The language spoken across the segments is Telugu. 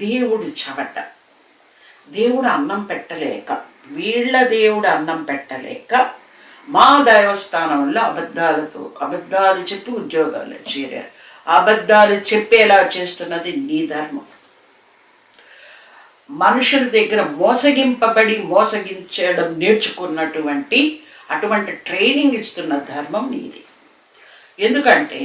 దేవుడు చవట దేవుడు అన్నం పెట్టలేక వీళ్ళ దేవుడు అన్నం పెట్టలేక మా దైవస్థానంలో అబద్ధాలతో అబద్ధాలు చెప్పి ఉద్యోగాలు చేరారు. అబద్ధాలు చెప్పేలా చేస్తున్నది నీ ధర్మం. మనుషుల దగ్గర మోసగింపబడి మోసగించడం నేర్చుకున్నటువంటి అటువంటి ట్రైనింగ్ ఇస్తున్న ధర్మం నీది. ఎందుకంటే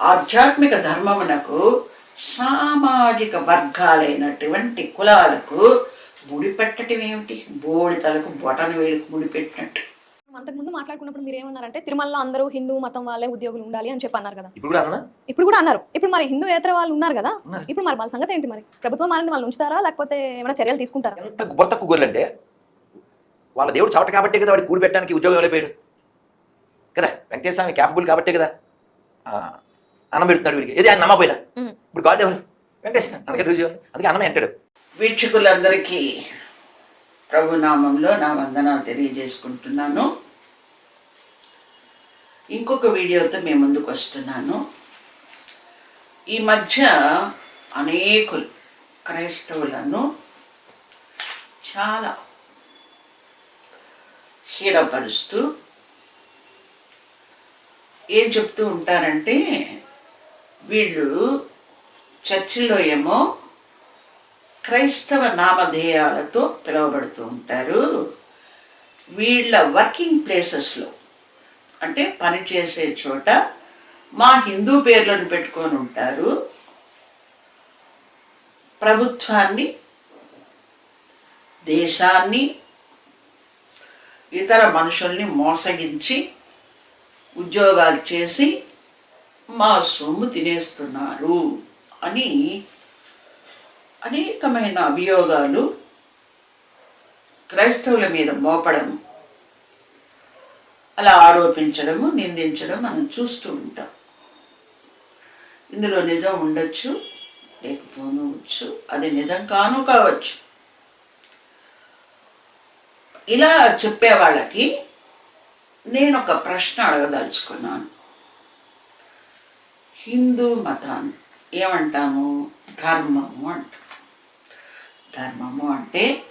ఆధ్యాత్మిక ధర్మమునకు సామాజిక వర్గాలైనటువంటి కులాలకు ముడి పెట్టడం ఏమిటి? బోడితలకు బొటన వేలుకు ముడి పెట్టినట్టు. అంతకుముందు మాట్లాడుకున్నప్పుడు మీరు ఏమన్నారంటే తిరుమలలో అందరూ హిందూ మతం వాళ్ళే ఉద్యోగులు ఉండాలి అని చెప్పి అన్నారు కదా. ఇప్పుడు కూడా అన్నా ఇప్పుడు కూడా అన్నారు. ఇప్పుడు మరి హిందూ ఏతర వాళ్ళు ఉన్నారు కదా. ఇప్పుడు మరి వాళ్ళ సంగతి ఏంటి మరి? ప్రభుత్వం మారింది వాళ్ళు ఉంచుతారా లేకపోతే ఏమైనా చర్యలు తీసుకుంటారా? ఎంత తక్కువ గొర్రెలు అంటే వాళ్ళ దేవుడు చవట కాబట్టే కదా వాడికి కూడి పెట్టడానికి ఉద్యోగం వెళ్ళిపోయాడు కదా వెంకటేశ్వర స్వామి క్యాపబుల్ కాబట్టే కదా. ఆ, అన్నం పెడుతున్నాడు వీడికి. ఏది ఆయన నమ్మపోయినా. ఇప్పుడు గాడ్ ఎవరు? వెంకటేశ్వర అందుకే అన్నమే అంటాడు. వీక్షకులందరికీ ప్రభునామంలో నా వందనాలు తెలియజేసుకుంటున్నాను. ఇంకొక వీడియోతో మేము ముందుకు వస్తున్నాను. ఈ మధ్య అనేకులు క్రైస్తవులను చాలా హీనపరుస్తూ ఏం చెప్తూ ఉంటారంటే వీళ్ళు చర్చిలో ఏమో క్రైస్తవ నామధేయాలతో పిలువబడుతూ ఉంటారు. వీళ్ళ వర్కింగ్ ప్లేసెస్లో అంటే పనిచేసే చోట మా హిందూ పేర్లను పెట్టుకొని ఉంటారు. ప్రభుత్వాన్ని దేశాన్ని ఇతర మనుషుల్ని మోసగించి ఉద్యోగాలు చేసి మా సొమ్ము తినేస్తున్నారు అని అనేకమైన అభియోగాలు క్రైస్తవుల మీద మోపడం అలా ఆరోపించడము నిందించడం మనం చూస్తూ ఉంటాం. ఇందులో నిజం ఉండొచ్చు లేకపోనవచ్చు అది నిజం కాను కావచ్చు. ఇలా చెప్పే వాళ్ళకి నేను ఒక ప్రశ్న అడగదలుచుకున్నాను. హిందూ మతాన్ని. ఏమంటాము? ధర్మము అంటాం. ధర్మము అంటే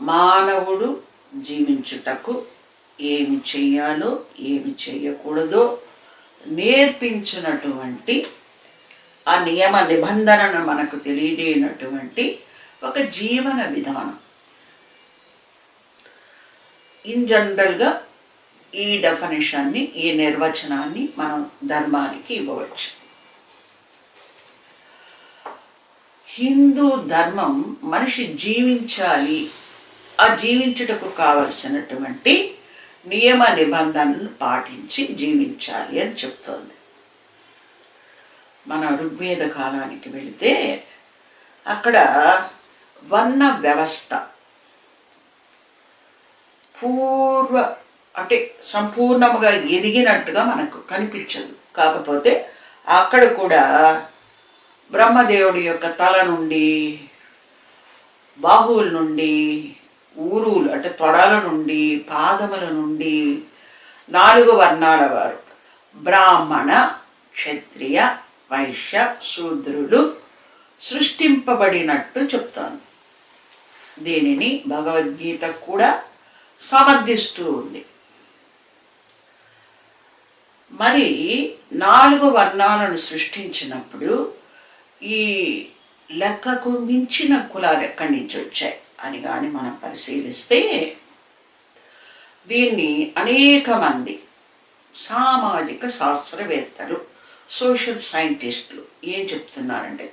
మానవుడు జీవించుటకు ఏమి చెయ్యాలో ఏమి చెయ్యకూడదో నేర్పించినటువంటి ఆ నియమ నిబంధనను మనకు తెలియజేయనటువంటి ఒక జీవన విధానం. ఇన్ జనరల్గా ఈ డెఫినేషన్ని ఈ నిర్వచనాన్ని మనం ధర్మానికి ఇవ్వవచ్చు. హిందూ ధర్మం మనిషి జీవించాలి. ఆ జీవించుటకు కావలసినటువంటి నియమ నిబంధనలను పాటించి జీవించాలి అని చెప్తోంది. మన ఋగ్వేద కాలానికి వెళితే అక్కడ వర్ణ వ్యవస్థ పూర్వ అంటే సంపూర్ణముగా ఎదిగినట్టుగా మనకు కనిపించదు. కాకపోతే అక్కడ కూడా బ్రహ్మదేవుడి యొక్క తల నుండి బాహువుల నుండి ఊరువులు అంటే తొడల నుండి పాదముల నుండి నాలుగు వర్ణాల వారు. బ్రాహ్మణ క్షత్రియ వైశ్య శూద్రులు సృష్టింపబడినట్టు చెప్తోంది. దీనిని భగవద్గీత కూడా సమర్థిస్తూ ఉంది. మరి నాలుగు వర్ణాలను సృష్టించినప్పుడు ఈ లెక్కకు మించిన కులాలు ఎక్కడి నుంచి వచ్చాయి అని కానీ మనం పరిశీలిస్తే దీన్ని అనేక మంది సామాజిక శాస్త్రవేత్తలు సోషల్ సైంటిస్టులు ఏం చెప్తున్నారంటే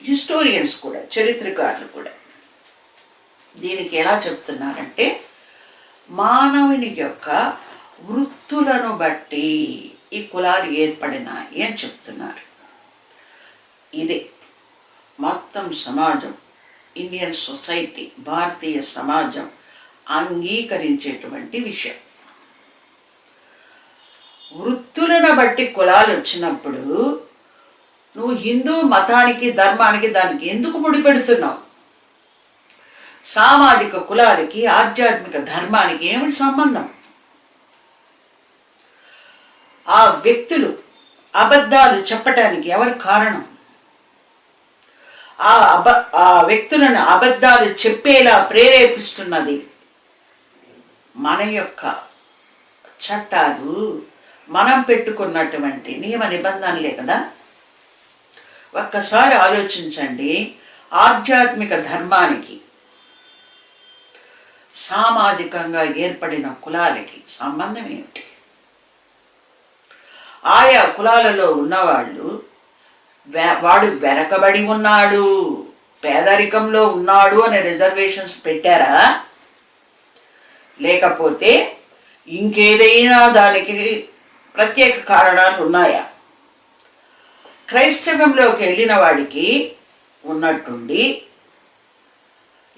హిస్టోరియన్స్ కూడా చరిత్రకారులు కూడా దీనికి ఎలా చెప్తున్నారంటే మానవుని యొక్క వృత్తులను బట్టి ఈ కులాలు ఏర్పడినాయి అని చెప్తున్నారు. ఇదే. మొత్తం సమాజం ఇండియన్ సొసైటీ భారతీయ సమాజం అంగీకరించేటువంటి విషయం. వృత్తులను బట్టి కులాలు వచ్చినప్పుడు నువ్వు హిందూ మతానికి ధర్మానికి దానికి ఎందుకు ముడిపెడుతున్నావు సామాజిక కులాలకి ఆధ్యాత్మిక ధర్మానికి ఏమిటి సంబంధం? ఆ వ్యక్తులు అబద్ధాలు చెప్పటానికి ఎవరు కారణం? ఆ అబ ఆ వ్యక్తులను అబద్ధాలు చెప్పేలా ప్రేరేపిస్తున్నది. మన యొక్క చట్టాలు మనం పెట్టుకున్నటువంటి నియమ నిబంధనలే కదా. ఒక్కసారి ఆలోచించండి. ఆధ్యాత్మిక ధర్మానికి సామాజికంగా ఏర్పడిన కులాలకి సంబంధం ఏమిటి? ఆయా కులాలలో ఉన్నవాళ్ళు వాడు వెనకబడి ఉన్నాడు పేదరికంలో ఉన్నాడు అనే రిజర్వేషన్స్ పెట్టారా? లేకపోతే ఇంకేదైనా దానికి ప్రత్యేక కారణాలు ఉన్నాయా? క్రైస్తవంలోకి వెళ్ళిన వాడికి ఉన్నట్టుండి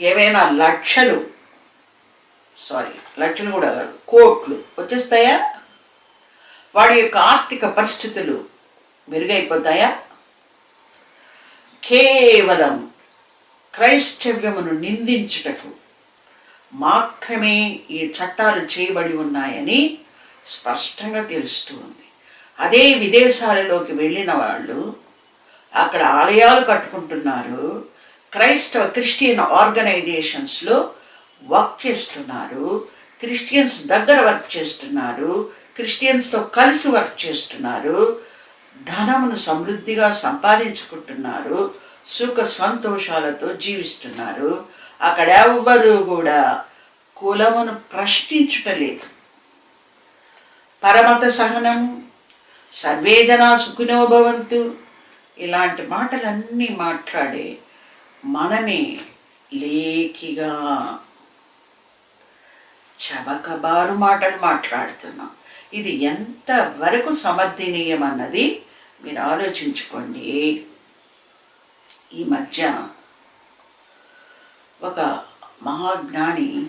ఏవైనా లక్షలు సారీ లక్షలు కూడా కాదు కోట్లు వచ్చేస్తాయా? వాడి యొక్క ఆర్థిక పరిస్థితులు మెరుగైపోతాయా? కేవలం క్రైస్తవ్యమును నిందించుటకు మాత్రమే ఈ చట్టాలు చేయబడి ఉన్నాయని స్పష్టంగా తెలుస్తూ ఉంది. అదే విదేశాలలోకి వెళ్ళిన వాళ్ళు అక్కడ ఆలయాలు కట్టుకుంటున్నారు క్రైస్తవ క్రిస్టియన్ ఆర్గనైజేషన్స్లో వర్క్ చేస్తున్నారు క్రిస్టియన్స్ దగ్గర వర్క్ చేస్తున్నారు క్రిస్టియన్స్తో కలిసి వర్క్ చేస్తున్నారు ధనమును సమృద్ధిగా సంపాదించుకుంటున్నారు సుఖ సంతోషాలతో జీవిస్తున్నారు. అక్కడ ఎవ్వరూ కూడా కులమును ప్రశ్నించుటలేదు. పరమత సహనం సర్వే సుఖినోభవంతు ఇలాంటి మాటలన్నీ మాట్లాడే మనమే లేకిగా చవకబారు మాటలు మాట్లాడుతున్నాం. ఇది ఎంత వరకు సమర్థనీయం అన్నది మీరు ఆలోచించుకోండి. ఈ మధ్య ఒక మహాజ్ఞాని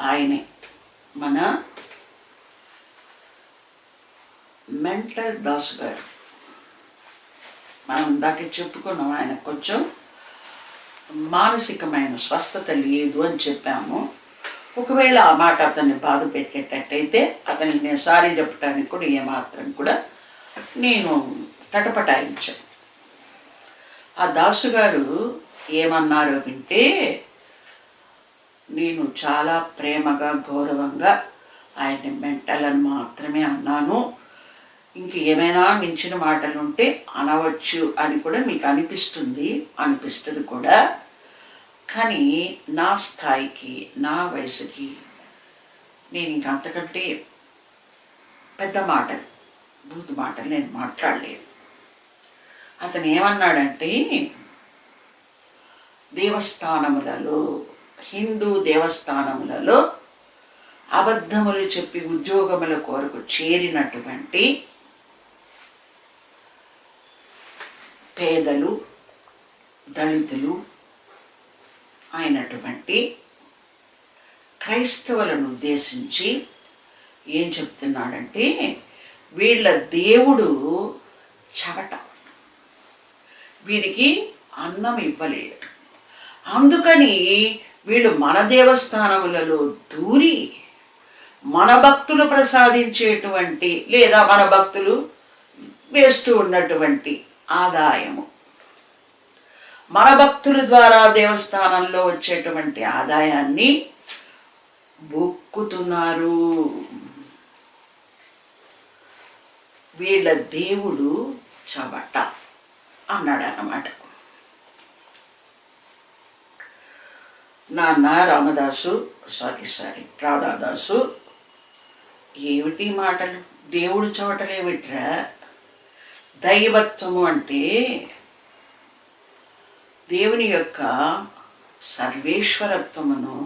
ఆయనే మన మెంటల్ దాస్ గారు. మనం ఇందాక చెప్పుకున్నాం ఆయన కొంచెం మానసికమైన స్వస్థత లేదు అని చెప్పాము. ఒకవేళ ఆ మాట అతన్ని బాధ పెట్టేటట్టయితే అతనికి నేను సారీ చెప్పడానికి కూడా ఏమాత్రం కూడా నేను తటపటాయించాను. ఆ దాసు గారు ఏమన్నారో వింటే నేను చాలా ప్రేమగా గౌరవంగా ఆయన్ని మెంటల్ అని మాత్రమే అన్నాను. ఇంక ఏమైనా మించిన మాటలు ఉంటే అనవచ్చు అని కూడా మీకు అనిపిస్తుంది అనిపిస్తుంది కూడా. కానీ నా స్థాయికి నా వయసుకి నేను ఇంకంతకంటే పెద్ద మాటలు బూతు మాటలు నేను మాట్లాడలేదు. అతను ఏమన్నాడంటే దేవస్థానములలో హిందూ దేవస్థానములలో అబద్ధములు చెప్పి ఉద్యోగముల కొరకు చేరినటువంటి పేదలు దళితులు అయినటువంటి క్రైస్తవులను ఉద్దేశించి ఏం చెప్తున్నాడంటే వీళ్ళ దేవుడు చవట. వీరికి అన్నం ఇవ్వలేడు అందుకని వీళ్ళు మన దేవస్థానములలో దూరి మన భక్తులు ప్రసాదించేటువంటి లేదా మన భక్తులు వేస్తూ ఉన్నటువంటి ఆదాయము. మన భక్తుల ద్వారా దేవస్థానంలో వచ్చేటువంటి ఆదాయాన్ని బొక్కుతున్నారు. వీళ్ళ దేవుడు చవట అన్నాడు అన్నమాట నాన్న రామదాసు సారీ సారీ రాధాదాసు ఏమిటి మాటలు? దేవుడు చోటలేమిట్రా దైవత్వము అంటే దేవుని యొక్క సర్వేశ్వరత్వమును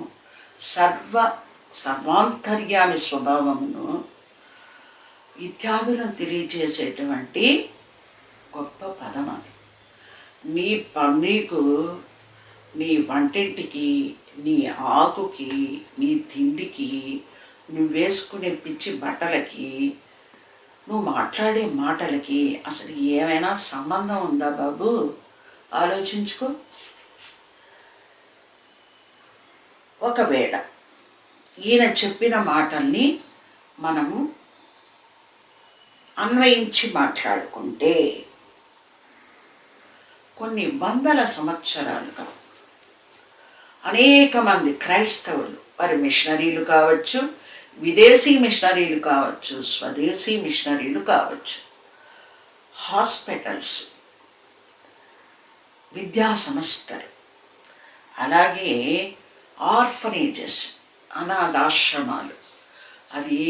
సర్వ సర్వాంతర్యామి స్వభావమును ఇత్యాదులను తెలియజేసేటువంటి గొప్ప పదం అది. నీ ప- నీకు నీ వంటింటికి నీ ఆకుకి నీ తిండికి నువ్వు వేసుకునే పిచ్చి బట్టలకి నువ్వు మాట్లాడే మాటలకి అసలు ఏమైనా సంబంధం ఉందా బాబు? ఆలోచించుకో. ఒకవేళ ఈయన చెప్పిన మాటల్ని మనము అన్వయించి మాట్లాడుకుంటే కొన్ని వందల సంవత్సరాలుగా అనేక మంది క్రైస్తవులు వారి మిషనరీలు కావచ్చు విదేశీ మిషనరీలు కావచ్చు స్వదేశీ మిషనరీలు కావచ్చు హాస్పిటల్స్ విద్యా సంస్థలు అలాగే ఆర్ఫనేజెస్ అనాథాశ్రమాలు అది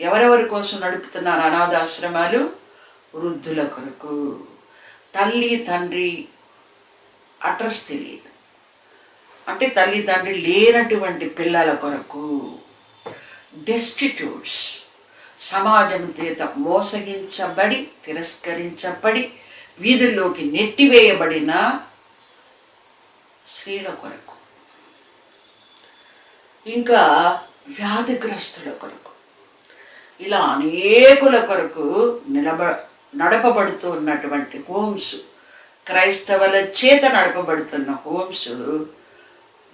ఎవరెవరి కోసం నడుపుతున్నారు అనాథాశ్రమాలు? వృద్ధుల కొరకు. తల్లి తండ్రి అడ్రస్ తెలియదు అంటే తల్లి తండ్రి లేనటువంటి పిల్లల కొరకు డెస్టిట్యూట్స్ సమాజం చేత మోసగించబడి తిరస్కరించబడి వీధుల్లోకి నెట్టివేయబడిన స్త్రీల కొరకు. ఇంకా వ్యాధిగ్రస్తుల కొరకు. ఇలా అనేకుల కొరకు నిలబ నడపబడుతూ ఉన్నటువంటి హోమ్స్ క్రైస్తవుల చేత నడపబడుతున్న హోమ్స్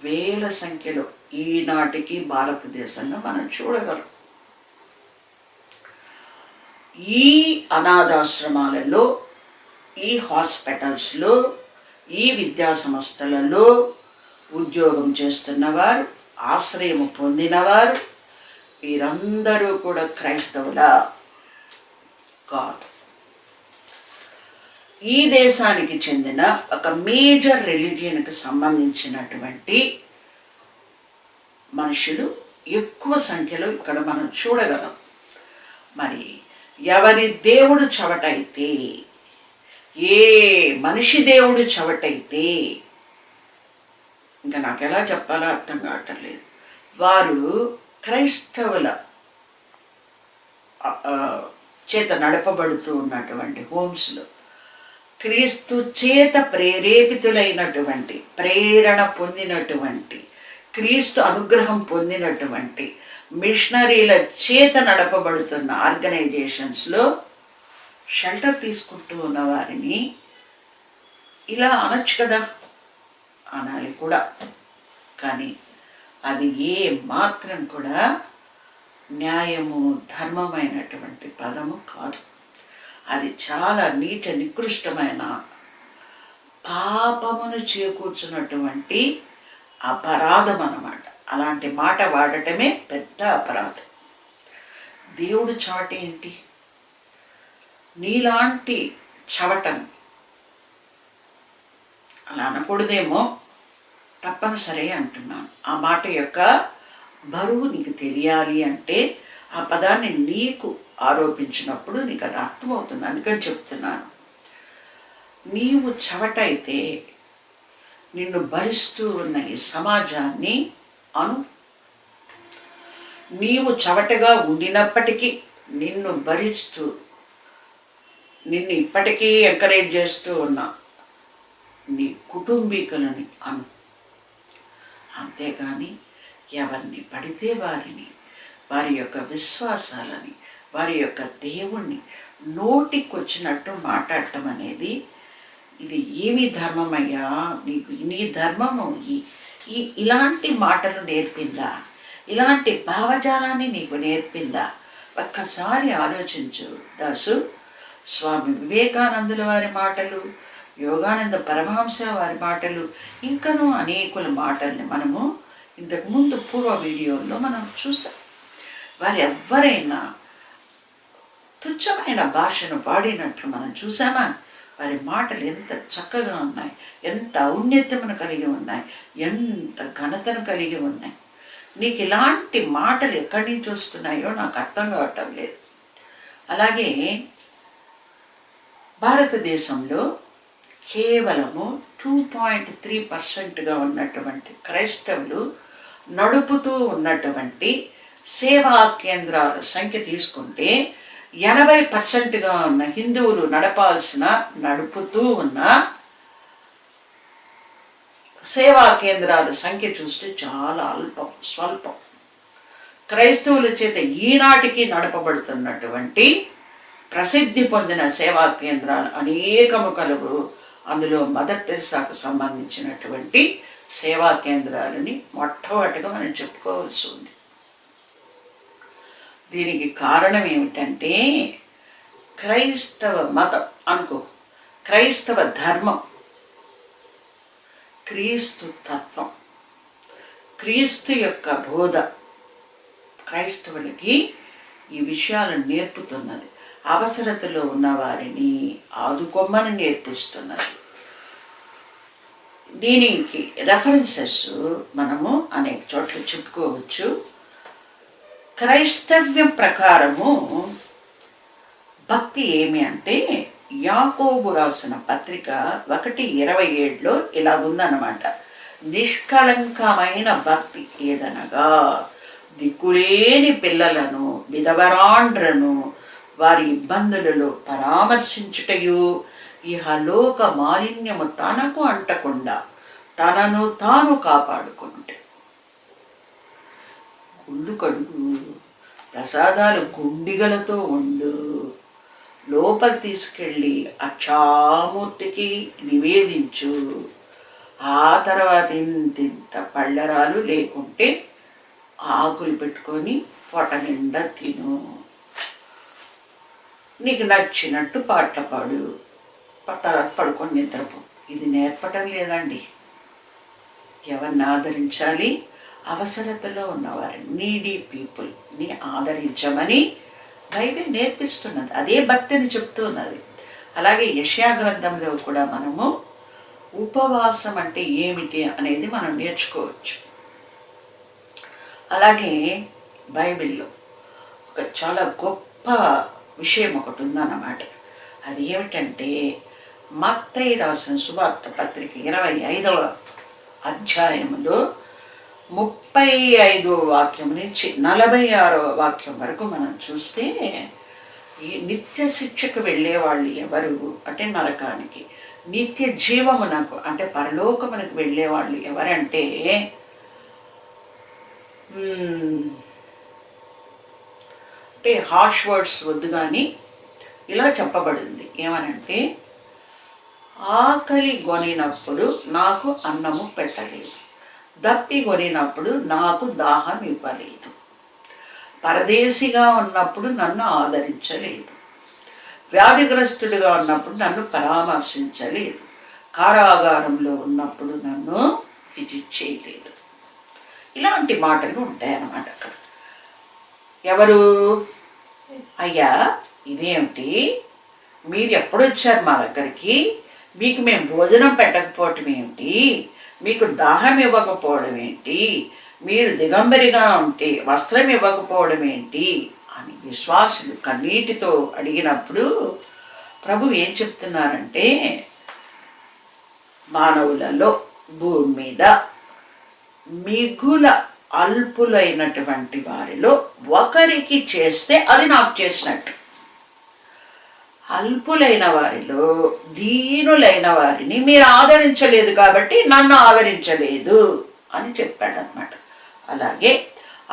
వేల సంఖ్యలో ఈనాటికి భారతదేశంలో మనం చూడగలం. ఈ అనాథాశ్రమాలలో ఈ హాస్పిటల్స్లో ఈ విద్యా సంస్థలలో ఉద్యోగం చేస్తున్నవారు ఆశ్రయం పొందినవారు వీరందరూ కూడా క్రైస్తవుల కాదు. ఈ దేశానికి చెందిన ఒక మేజర్ రిలీజియన్కి సంబంధించినటువంటి మనుషులు ఎక్కువ సంఖ్యలో ఇక్కడ మనం చూడగలం. మరి ఎవరి దేవుడు చవటైతే ఏ మనిషి దేవుడు చవటైతే ఇంకా నాకు ఎలా చెప్పాలో అర్థం కావటం లేదు వారు క్రైస్తవుల చేత నడపబడుతూ ఉన్నటువంటి హోమ్స్లో క్రీస్తు చేత ప్రేరేపితులైనటువంటి ప్రేరణ పొందినటువంటి క్రీస్తు అనుగ్రహం పొందినటువంటి మిషనరీల చేత నడపబడుతున్న ఆర్గనైజేషన్స్లో షెల్టర్ తీసుకుంటూ ఉన్న వారిని ఇలా అనొచ్చు కదా? అనాలి కూడా. కానీ అది ఏ మాత్రం కూడా న్యాయము ధర్మమైనటువంటి పదము కాదు. అది చాలా నీచ నికృష్టమైన పాపమును చేకూర్చున్నటువంటి అపరాధం అన్నమాట. అలాంటి మాట వాడటమే పెద్ద అపరాధం. దేవుడు చాట ఏంటి? నీలాంటి చవటం. అలా అనకూడదేమో. తప్పనిసరి అంటున్నాను. ఆ మాట యొక్క బరువు నీకు తెలియాలి అంటే ఆ పదాన్ని నీకు ఆరోపించినప్పుడు నీకు అది అర్థమవుతుంది. అందుకని చెప్తున్నాను. నీవు చవటైతే నిన్ను భరిస్తూ ఉన్న ఈ సమాజాన్ని అను. నీవు చవటగా ఉండినప్పటికీ నిన్ను భరిస్తూ నిన్ను ఇప్పటికీ ఎంకరేజ్ చేస్తూ ఉన్న నీ కుటుంబీకులని అను. అంతేగాని ఎవరిని పడితే వారిని వారి యొక్క విశ్వాసాలని వారి యొక్క దేవుణ్ణి నోటికొచ్చినట్టు మాట్లాడటం అనేది ఇది ఏమి ధర్మమయ్యా? నీకు నీ ధర్మము ఈ ఈ ఇలాంటి మాటలు నేర్పిందా? ఇలాంటి భావజాలాన్ని నీకు నేర్పిందా? ఒక్కసారి ఆలోచించు. దాసు స్వామి వివేకానందుల వారి మాటలు యోగానంద పరమహంస వారి మాటలు ఇంకనూ అనేకుల మాటల్ని మనము ఇంతకుముందు పూర్వ వీడియోల్లో మనం చూసాం. వారు ఎవరైనా తుచ్చమైన భాషను వాడినట్లు మనం చూసామా? వారి మాటలు ఎంత చక్కగా ఉన్నాయి ఎంత ఔన్నత్యమును కలిగి ఉన్నాయి ఎంత ఘనతను కలిగి ఉన్నాయి. నీకు ఇలాంటి మాటలు ఎక్కడి నుంచి వస్తున్నాయో నాకు అర్థం కావటం లేదు. అలాగే భారతదేశంలో కేవలము టూ పాయింట్ త్రీ పర్సెంట్గా ఉన్నటువంటి క్రైస్తవులు నడుపుతూ ఉన్నటువంటి సేవా కేంద్రాల సంఖ్య తీసుకుంటే ఎనభై పర్సెంట్గా ఉన్న హిందువులు నడపాల్సిన నడుపుతూ ఉన్న సేవా కేంద్రాల సంఖ్య చూస్తే చాలా అల్పం స్వల్పం. క్రైస్తవుల చేత ఈనాటికి నడపబడుతున్నటువంటి ప్రసిద్ధి పొందిన సేవా కేంద్రాలు అనేకము కలుగు అందులో మదర్ టెరిసాకు సంబంధించినటువంటి సేవా కేంద్రాలని మొట్టమొదటిగా మనం చెప్పుకోవాల్సి ఉంది. దీనికి కారణం ఏమిటంటే క్రైస్తవ మతం అనుకో క్రైస్తవ ధర్మం క్రీస్తు తత్వం క్రీస్తు యొక్క బోధ క్రైస్తవులకి ఈ విషయాలను నేర్పుతున్నది. అవసరతలో ఉన్న వారిని ఆదుకోమని నేర్పిస్తున్నది దీనికి రెఫరెన్సెస్ మనము అనేక చోట్ల చెప్పుకోవచ్చు. క్రైస్తవ్యం ప్రకారము భక్తి ఏమి అంటే యాకోబు రాసిన పత్రిక ఒకటి ఇరవై ఏడులో ఇలా ఉందన్నమాట. నిష్కళంకమైన భక్తి ఏదనగా దిక్కులేని పిల్లలను విధవరాండ్రను వారి ఇబ్బందులలో పరామర్శించుటయు. ఇహలోక మాలిన్యము తనకు అంటకుండా తనను తాను కాపాడుకుంటే గుళ్ళు కడుగు ప్రసాదాలు గుండిగలతో ఉండు. లోపల తీసుకెళ్ళి అక్షామూర్తికి నివేదించు. ఆ తర్వాత ఇంతింత పళ్ళరాలు లేకుంటే ఆకులు పెట్టుకొని పొట నిండా తిను. నీకు నచ్చినట్టు పాటలు పాడు. తర్వాత పడుకొని నిద్రపో. ఇది నేర్పటం లేదండి. ఎవరిని ఆదరించాలి? అవసరతలో ఉన్నవారు. నీడీ పీపుల్ని ఆదరించమని బైబిల్ నేర్పిస్తున్నది. అదే భక్తిని చెప్తున్నది. అలాగే యష్యా గ్రంథంలో కూడా మనము ఉపవాసం అంటే ఏమిటి అనేది మనం నేర్చుకోవచ్చు. అలాగే బైబిల్లో ఒక చాలా గొప్ప విషయం ఒకటి ఉందన్నమాట. అది ఏమిటంటే మత్తయి రాసిన శుభార్త పత్రిక ఇరవై ఐదవ అధ్యాయంలో ముప్పై ఐదో వాక్యం నుంచి నలభై ఆరవ వాక్యం వరకు మనం చూస్తే ఈ నిత్య శిక్షకు వెళ్ళే వాళ్ళు ఎవరు అంటే నరకానికి నిత్య జీవమునకు అంటే పరలోకమునకు వెళ్ళేవాళ్ళు ఎవరంటే అంటే హార్ష్ వర్డ్స్ వద్దు కానీ ఇలా చెప్పబడింది. ఏమనంటే ఆకలి కొనినప్పుడు నాకు అన్నము పెట్టలేదు. దప్పి కొనినప్పుడు నాకు దాహం ఇవ్వలేదు. పరదేశిగా ఉన్నప్పుడు నన్ను ఆదరించలేదు. వ్యాధిగ్రస్తుడిగా ఉన్నప్పుడు నన్ను పరామర్శించలేదు. కారాగారంలో ఉన్నప్పుడు నన్ను విజిట్ చేయలేదు. ఇలాంటి మాటలు ఉంటాయన్నమాట అక్కడ. ఎవరు? అయ్యా ఇదేమిటి? మీరు ఎప్పుడు వచ్చారు మా దగ్గరికి? మీకు మేము భోజనం పెట్టకపోవటం ఏమిటి? మీకు దాహం ఇవ్వకపోవడం ఏంటి? మీరు దిగంబరిగా ఉంటే వస్త్రం ఇవ్వకపోవడం ఏంటి? అని విశ్వాసులు కన్నీటితో అడిగినప్పుడు ప్రభు ఏం చెప్తున్నారంటే మానవులలో భూమి మీద మిగుల అల్పులైనటువంటి వారిలో ఒకరికి చేస్తే అది నాకు చేసినట్టు. అల్పులైన వారిలో దీనులైన వారిని మీరు ఆదరించలేదు కాబట్టి నన్ను ఆదరించలేదు అని చెప్పాడు అనమాట అలాగే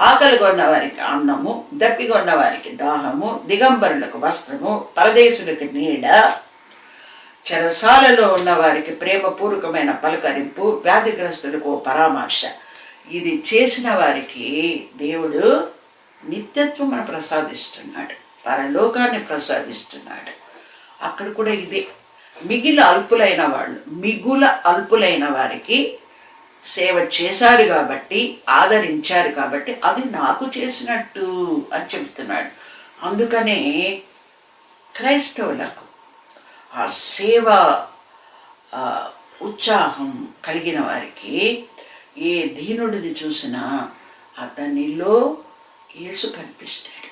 ఆకలి కొన్న వారికి అన్నము దప్పికొన్న వారికి దాహము దిగంబరులకు వస్త్రము పరదేశులకు నీడ చెరసాలలో ఉన్న వారికి ప్రేమపూర్వకమైన పలకరింపు వ్యాధిగ్రస్తులకు ఓ పరామర్శ ఇది చేసిన వారికి దేవుడు నిత్యత్వం ప్రసాదిస్తున్నాడు. పరలోకాన్ని ప్రసాదిస్తున్నాడు. అక్కడ కూడా ఇదే. మిగిలిన అల్పులైన వాళ్ళు మిగుల అల్పులైన వారికి సేవ చేశారు కాబట్టి ఆదరించారు కాబట్టి అది నాకు చేసినట్టు అని చెప్తున్నాడు అందుకనే క్రైస్తవులకు ఆ సేవ ఉత్సాహం కలిగిన వారికి ఏ దీనుడిని చూసినా అతనిలో యేసు కనిపిస్తాడు.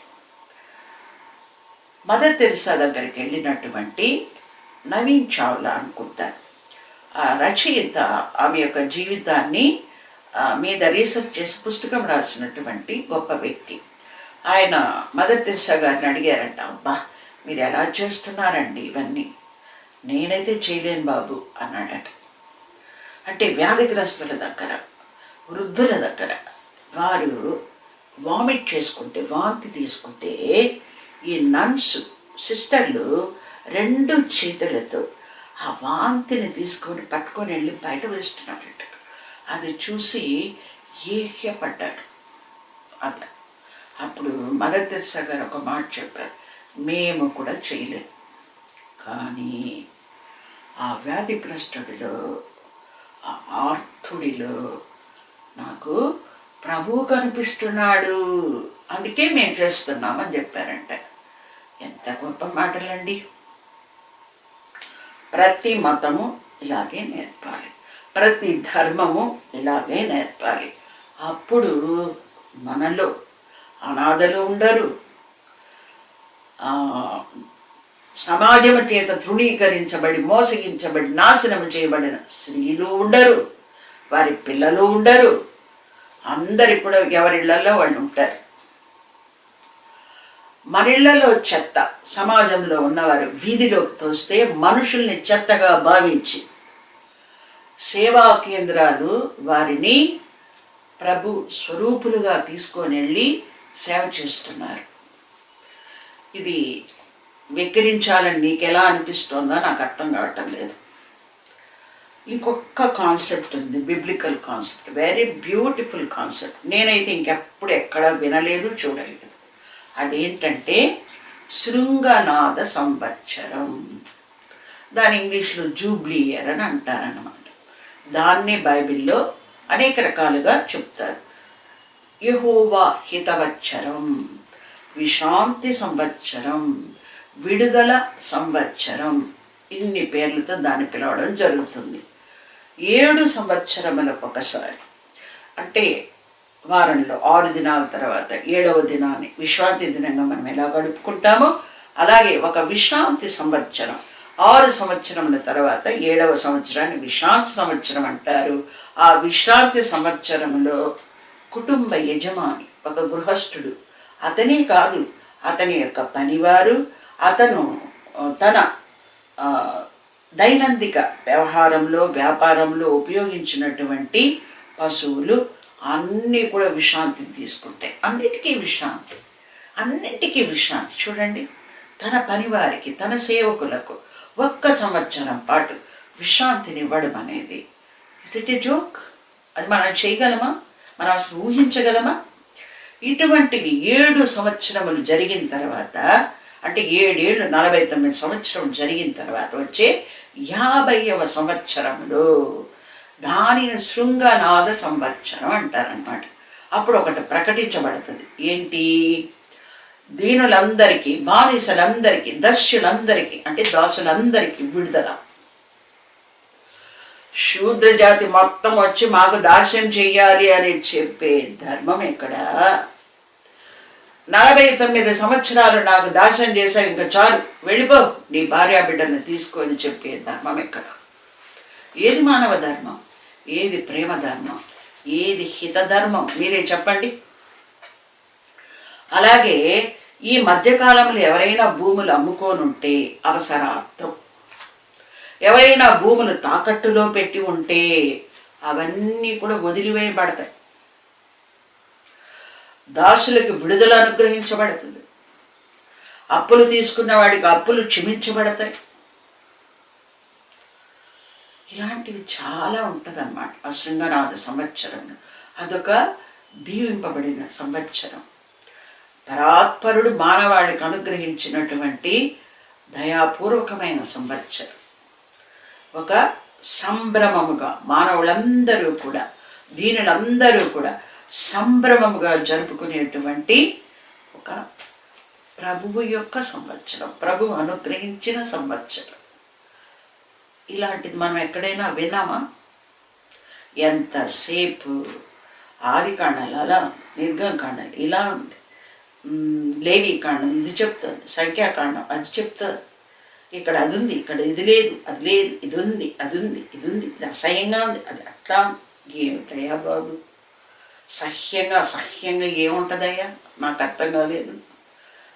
మదర్ తెరిసా దగ్గరికి వెళ్ళినటువంటి నవీన్ చావ్లా అనుకుంటారు ఆ రచయిత ఆమె యొక్క జీవితాన్ని మీద రీసెర్చ్ చేసి పుస్తకం రాసినటువంటి గొప్ప వ్యక్తి. ఆయన మదర్ తెరిసా గారిని అడిగారంట అబ్బా మీరు ఎలా చేస్తున్నారండి ఇవన్నీ? నేనైతే చేయలేను బాబు అన్నాడట. అంటే వ్యాధిగ్రస్తుల దగ్గర వృద్ధుల దగ్గర వారు వామిట్ చేసుకుంటే వాంతి తీసుకుంటే ఈ నన్స్ సిస్టర్లు రెండు చేతులతో ఆ వాంతిని తీసుకొని పట్టుకొని వెళ్ళి బయట వేస్తున్నారట. అది చూసి ఏహ్యపడ్డాడు అద అప్పుడు మదర్ తెరిసా గారు ఒక మాట చెప్పారు. మేము కూడా చేయలేదు కానీ ఆ వ్యాధిగ్రస్తుడిలో ఆ ఆర్థుడిలో నాకు ప్రభువు కనిపిస్తున్నాడు. అందుకే మేము చేస్తున్నామని చెప్పారంట. ఎంత గొప్ప మాటలండి. ప్రతి మతము ఇలాగే నేర్పాలి. ప్రతి ధర్మము ఇలాగే నేర్పాలి. అప్పుడు మనలో అనాథలు ఉండరు. సమాజము చేత తృణీకరించబడి మోసగించబడి నాశనం చేయబడిన స్త్రీలు ఉండరు. వారి పిల్లలు ఉండరు. అందరి కూడా ఎవరిళ్ళలో వాళ్ళు ఉంటారు. మరిళ్ళలో చెత్త సమాజంలో ఉన్నవారు వీధిలోకి తోస్తే మనుషుల్ని చెత్తగా భావించి సేవా కేంద్రాలు వారిని ప్రభు స్వరూపులుగా తీసుకొని వెళ్ళి సేవ చేస్తున్నారు. ఇది వెక్కిరించాలని నీకెలా అనిపిస్తోందో నాకు అర్థం కావటం లేదు. ఇంకొక కాన్సెప్ట్ ఉంది biblical concept very beautiful concept నేనైతే ఇంకెప్పుడు ఎక్కడ వినలేదు చూడలేదు. అదేంటంటే శృంగనాద సంవత్సరం. దాని ఇంగ్లీష్లో జూబ్లీ ఇయర్ అని అంటారన్నమాట. దాన్ని బైబిల్లో అనేక రకాలుగా చెప్తారు. యహోవా హితవత్సరం విశ్రాంతి సంవత్సరం విడుదల సంవత్సరం. ఇన్ని పేర్లతో దాన్ని పిలవడం జరుగుతుంది. ఏడు సంవత్సరములకు ఒకసారి. అంటే వారంలో ఆరు దినాల తర్వాత ఏడవ దినాన్ని విశ్రాంతి దినంగా మనం ఎలా గడుపుకుంటామో అలాగే ఒక విశ్రాంతి సంవత్సరం. ఆరు సంవత్సరముల తర్వాత ఏడవ సంవత్సరాన్ని విశ్రాంతి సంవత్సరం అంటారు. ఆ విశ్రాంతి సంవత్సరంలో కుటుంబ యజమాని ఒక గృహస్థుడు. అతనే కాదు అతని యొక్క పనివారు అతను తన దైనందిక వ్యవహారంలో వ్యాపారంలో ఉపయోగించినటువంటి పశువులు అన్నీ కూడా విశ్రాంతి తీసుకుంటాయి. అన్నిటికీ విశ్రాంతి. అన్నిటికీ విశ్రాంతి. చూడండి తన పనివారికి తన సేవకులకు ఒక్క సంవత్సరం పాటు విశ్రాంతినివ్వడం అనేది ఇస్ ఇట్ ఏ జోక్ అది మనం చేయగలమా? మనం అసలు ఊహించగలమా? ఇటువంటివి ఏడు సంవత్సరములు జరిగిన తర్వాత అంటే ఏడేళ్ళు నలభై తొమ్మిది సంవత్సరం జరిగిన తర్వాత వచ్చే యాభైవ సంవత్సరంలో దానిని శృంగనాద సంవత్సరం అంటారనమాట అప్పుడు ఒకటి ప్రకటించబడుతుంది. ఏంటి? దీనులందరికీ బానిసలందరికీ దస్యులందరికీ అంటే దాసులందరికీ విడుదల. శూద్ర జాతి మొత్తం వచ్చి మాకు దాస్యం చెయ్యాలి అని చెప్పే ధర్మం ఎక్కడ? నలభై తొమ్మిది సంవత్సరాలు నాకు దాసం చేశావు ఇంకా చాలు. వెళ్ళిపో నీ భార్యా బిడ్డను తీసుకొని చెప్పే ధర్మం ఎక్కడ? ఏది మానవ ధర్మం? ఏది ప్రేమ ధర్మం? ఏది హితధర్మం మీరే చెప్పండి. అలాగే ఈ మధ్యకాలంలో ఎవరైనా భూములు అమ్ముకోనుంటే అవసరార్థం. ఎవరైనా భూములు తాకట్టులో పెట్టి ఉంటే అవన్నీ కూడా వదిలివేయబడతాయి. దాసులకు విడుదల అనుగ్రహించబడుతుంది. అప్పులు తీసుకున్న వాడికి అప్పులు క్షమించబడతాయి. ఇలాంటివి చాలా ఉంటుందన్నమాట ఆ శృంగనాథ సంవత్సరం అదొక దీవింపబడిన సంవత్సరం. పరాత్పరుడు మానవాళికి అనుగ్రహించినటువంటి దయాపూర్వకమైన సంవత్సరం. ఒక సంభ్రమముగా మానవులందరూ కూడా దీనులందరూ కూడా సంభ్రమముగా జరుపుకునేటువంటి ఒక ప్రభువు యొక్క సంవత్సరం. ప్రభువు అనుగ్రహించిన సంవత్సరం. ఇలాంటిది మనం ఎక్కడైనా విన్నామా? ఎంతసేపు? ఆది కాండాలు అలా ఉంది నిర్గం ఇలా ఉంది. లేవి కాండం ఇది చెప్తుంది సంఖ్యాకాండం అది చెప్తుంది. ఇక్కడ అది ఉంది ఇక్కడ ఇది లేదు అది లేదు ఇది ఉంది అది ఉంది ఇది ఉంది ఇది అసహ్యంగా ఉంది అది అట్లా ఉంది. ఏమిటయ్యా బాబు? సహ్యంగా అసహ్యంగా ఏముంటుందయ్యా? నాకు అర్థం కాలేదు.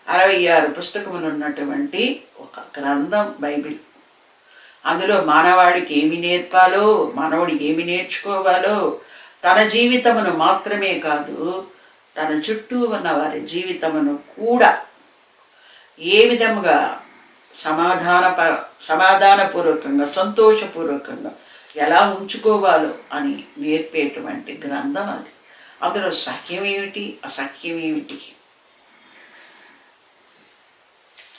అరవై ఆరు పుస్తకములు ఉన్నటువంటి ఒక గ్రంథం బైబిల్. అందులో మానవాడికి ఏమి నేర్పాలో మానవుడు ఏమి నేర్చుకోవాలో తన జీవితమును మాత్రమే కాదు తన చుట్టూ ఉన్న వారి జీవితమును కూడా ఏ విధముగా సమాధాన సమాధానపూర్వకంగా సంతోషపూర్వకంగా ఎలా ఉంచుకోవాలో అని నేర్పేటువంటి గ్రంథం అది. అందులో సఖ్యం ఏమిటి? అసఖ్యం ఏమిటి?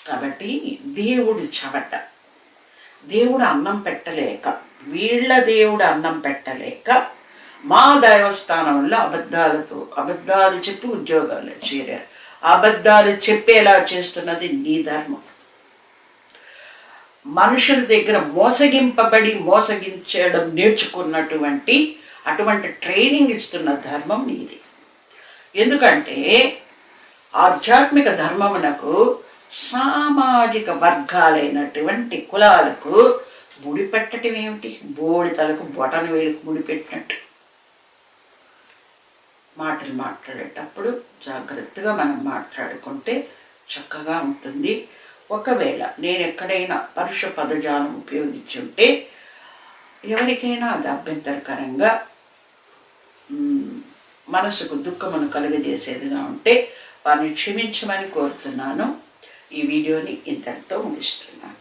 కాబట్టి దేవుడు చవట దేవుడు అన్నం పెట్టలేక వీళ్ళ దేవుడు అన్నం పెట్టలేక మా దైవస్థానంలో అబద్ధాలతో అబద్ధాలు చెప్పి ఉద్యోగాలు చేరారు. అబద్ధాలు చెప్పేలా చేస్తున్నది నీ ధర్మం. మనుషుల దగ్గర మోసగింపబడి మోసగించడం నేర్చుకున్నటువంటి అటువంటి ట్రైనింగ్ ఇస్తున్న ధర్మం నీది. ఎందుకంటే ఆధ్యాత్మిక ధర్మమునకు సామాజిక వర్గాలైనటువంటి కులాలకు ముడిపెట్టడం ఏమిటి? బోడితలకు బొటన వేలుకు ముడిపెట్టినట్టు మాటలు మాట్లాడేటప్పుడు జాగ్రత్తగా మనం మాట్లాడుకుంటే చక్కగా ఉంటుంది. ఒకవేళ నేను ఎక్కడైనా పరుష పదజాలం ఉపయోగించుంటే ఎవరికైనా అది అభ్యంతరకరంగా మనసుకు దుఃఖమును కలుగజేసేదిగా ఉంటే వారిని క్షమించమని కోరుతున్నాను. ఈ వీడియోని ఇంతటితో ముగిస్తున్నాను.